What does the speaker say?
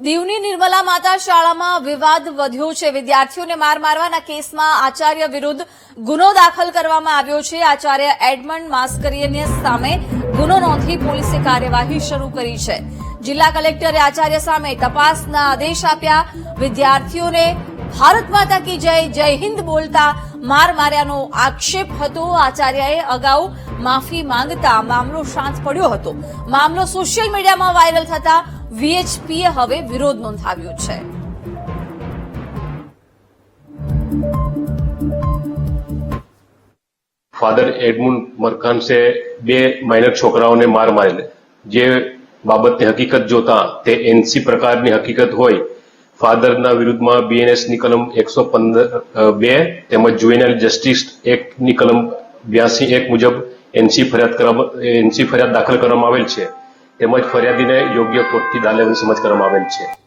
દીવની નિર્મલા માતા શાળામાં વિવાદ વધ્યો છે. વિદ્યાર્થીઓને માર મારવાના કેસમાં આચાર્ય વિરુદ્ધ ગુનો દાખલ કરવામાં આવ્યો છે. આચાર્ય એડમંડ માસ્કરીયને સામે ગુનો નોંધી પોલીસે કાર્યવાહી શરૂ કરી છે. જિલ્લા કલેક્ટરે આચાર્ય સામે તપાસના આદેશ આપ્યા. વિદ્યાર્થીઓને ભારત માતા કી જય જય હિન્દ બોલતા માર માર્યાનો આક્ષેપ હતો. આચાર્યએ અગાઉ માફી માંગતા મામલો શાંત પડ્યો હતો. મામલો સોશિયલ મીડિયામાં વાયરલ થતા વીએચપીએ હવે વિરોધ નોંધાવ્યો છે. ફાધર એડમુન્ડ મરખાનસે બે માઇનર છોકરાઓને માર મારેલ. જે બાબતની હકીકત જોતા તે એનસી પ્રકારની હકીકત હોય. ફાધરના વિરુદ્ધમાં બીએનએસની કલમ એકસો પંદર બે તેમજ જુવેનાઇલ જસ્ટિસ એક્ટની કલમ બ્યાસી એક મુજબ એનસી ફરિયાદ કરવામાં એનસી ફરિયાદ દાખલ કરવામાં આવેલ છે. તેમજ ફરિયાદીને યોગ્ય કોર્ટથી દાલેવની સમજ કરવામાં આવેલ છે.